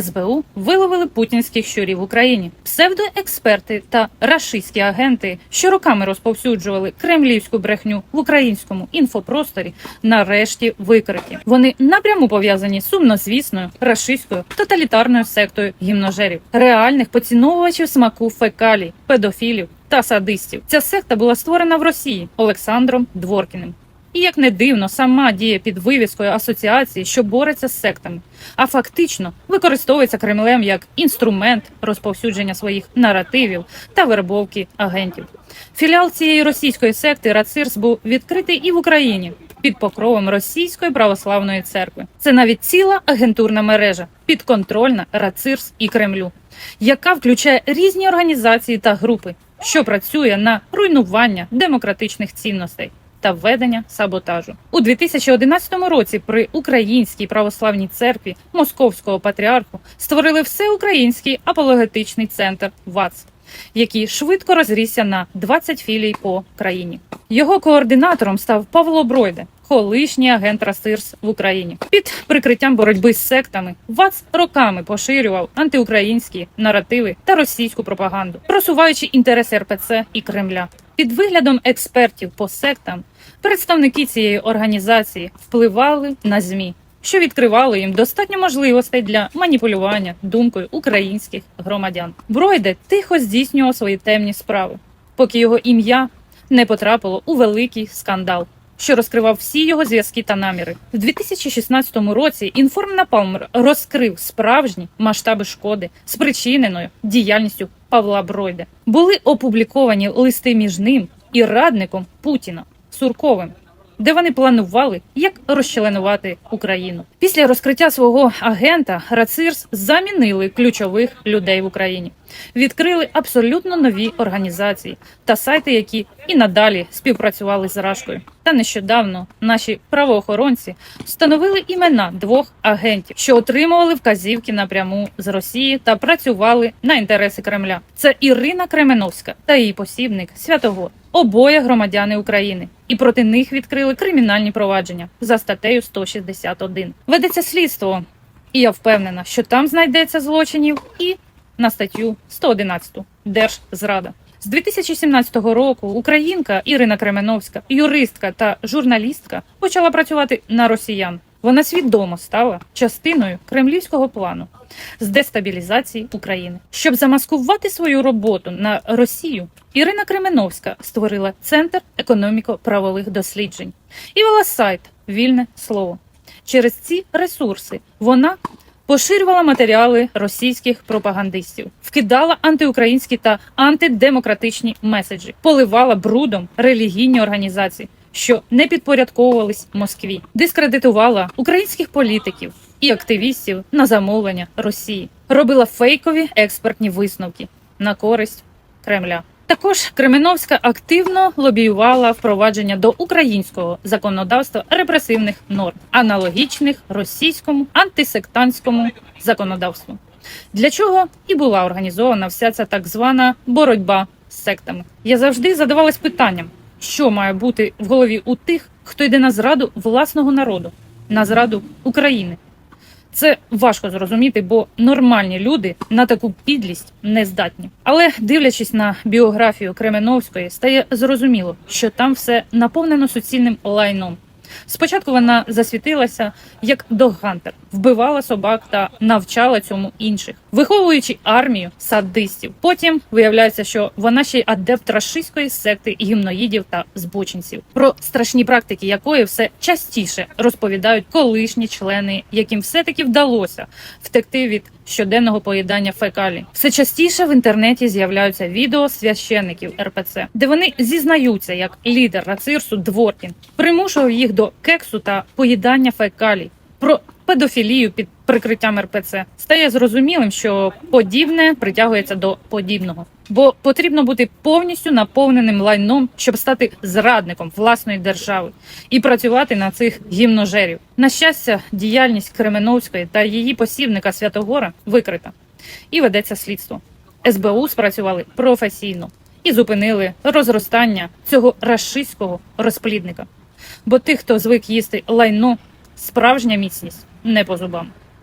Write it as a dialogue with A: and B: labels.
A: СБУ виловили путінських щурів в Україні. Псевдоексперти та рашистські агенти, що роками розповсюджували кремлівську брехню в українському інфопросторі, нарешті викриті. Вони напряму пов'язані з сумнозвісною рашистською тоталітарною сектою гімножерів, реальних поціновувачів смаку фекалій, педофілів та садистів. Ця секта була створена в Росії Олександром Дворкіним. І як не дивно, сама діє під вивіскою асоціації, що бореться з сектами, а фактично використовується Кремлем як інструмент розповсюдження своїх наративів та вербовки агентів. Філіал цієї російської секти Рацирс був відкритий і в Україні під покровом Російської православної церкви. Це навіть ціла агентурна мережа, підконтрольна Рацирс і Кремлю, яка включає різні організації та групи, що працює на руйнування демократичних цінностей та введення саботажу у 2011 році. При українській православній церкві Московського патріарху створили всеукраїнський апологетичний центр ВАЦ, який швидко розрісся на 20 філій по країні. Його координатором став Павло Бройде. Колишній агент Расирс в Україні під прикриттям боротьби з сектами ВАЦ роками поширював антиукраїнські наративи та російську пропаганду, просуваючи інтереси РПЦ і Кремля. Під виглядом експертів по сектам представники цієї організації впливали на змі, що відкривало їм достатньо можливостей для маніпулювання думкою українських громадян. Бройде тихо здійснював свої темні справи, поки його ім'я не потрапило у великий скандал. Що розкривав всі його зв'язки та наміри в 2016 році. Інформнапалм розкрив справжні масштаби шкоди, спричиненої діяльністю Павла Бройде. Були опубліковані листи між ним і радником Путіна Сурковим, де вони планували, як розчленувати Україну. Після розкриття свого агента Рацирс замінили ключових людей в Україні, відкрили абсолютно нові організації та сайти, які і надалі співпрацювали з Рашкою. Та нещодавно наші правоохоронці встановили імена двох агентів, що отримували вказівки напряму з Росії та працювали на інтереси Кремля. Це Ірина Кременовська та її посібник Святогор. Обоє громадяни України, і проти них відкрили кримінальні провадження за статтею 161. Ведеться слідство, і я впевнена, що там знайдеться злочинів і на статтю 111 Держзрада. З 2017 року українка Ірина Кременовська, юристка та журналістка, почала працювати на росіян. Вона свідомо стала частиною кремлівського плану з дестабілізації України. Щоб замаскувати свою роботу на Росію, Ірина Кременовська створила центр економіко-правових досліджень і вела сайт Вільне слово. Через ці ресурси вона поширювала матеріали російських пропагандистів, вкидала антиукраїнські та антидемократичні меседжі, поливала брудом релігійні організації, що не підпорядковувались Москві, дискредитувала українських політиків і активістів на замовлення Росії, робила фейкові експертні висновки на користь Кремля. Також Кременовська активно лобіювала впровадження до українського законодавства репресивних норм, аналогічних російському антисектантському законодавству, для чого і була організована вся ця так звана боротьба з сектами. Я завжди задавалась питанням, що має бути в голові у тих, хто йде на зраду власного народу, на зраду України. Це важко зрозуміти, бо нормальні люди на таку підлість не здатні. Але дивлячись на біографію Кременовської, стає зрозуміло, що там все наповнено суцільним лайном. Спочатку вона засвітилася як доггантер, вбивала собак та навчала цьому інших, виховуючи армію садистів. Потім виявляється, що вона ще й адепт рашистської секти гімноїдів та збочинців, про страшні практики якої все частіше розповідають колишні члени, яким все таки вдалося втекти від щоденного поїдання фекалій. Все частіше в інтернеті з'являються відео священників РПЦ, де вони зізнаються, як лідер Рацирсу Дворкін примушував їх до кексу та поїдання фекалій. Про педофілію під прикриттям РПЦ стає зрозумілим, що подібне притягується до подібного, бо потрібно бути повністю наповненим лайном, щоб стати зрадником власної держави і працювати на цих гімножерів. На щастя, діяльність Кременовської та її посівника Святогора викрита і ведеться слідство. СБУ спрацювали професійно і зупинили розростання цього рашистського розплідника. Бо тих, хто звик їсти лайно, справжня міцність не по зубам.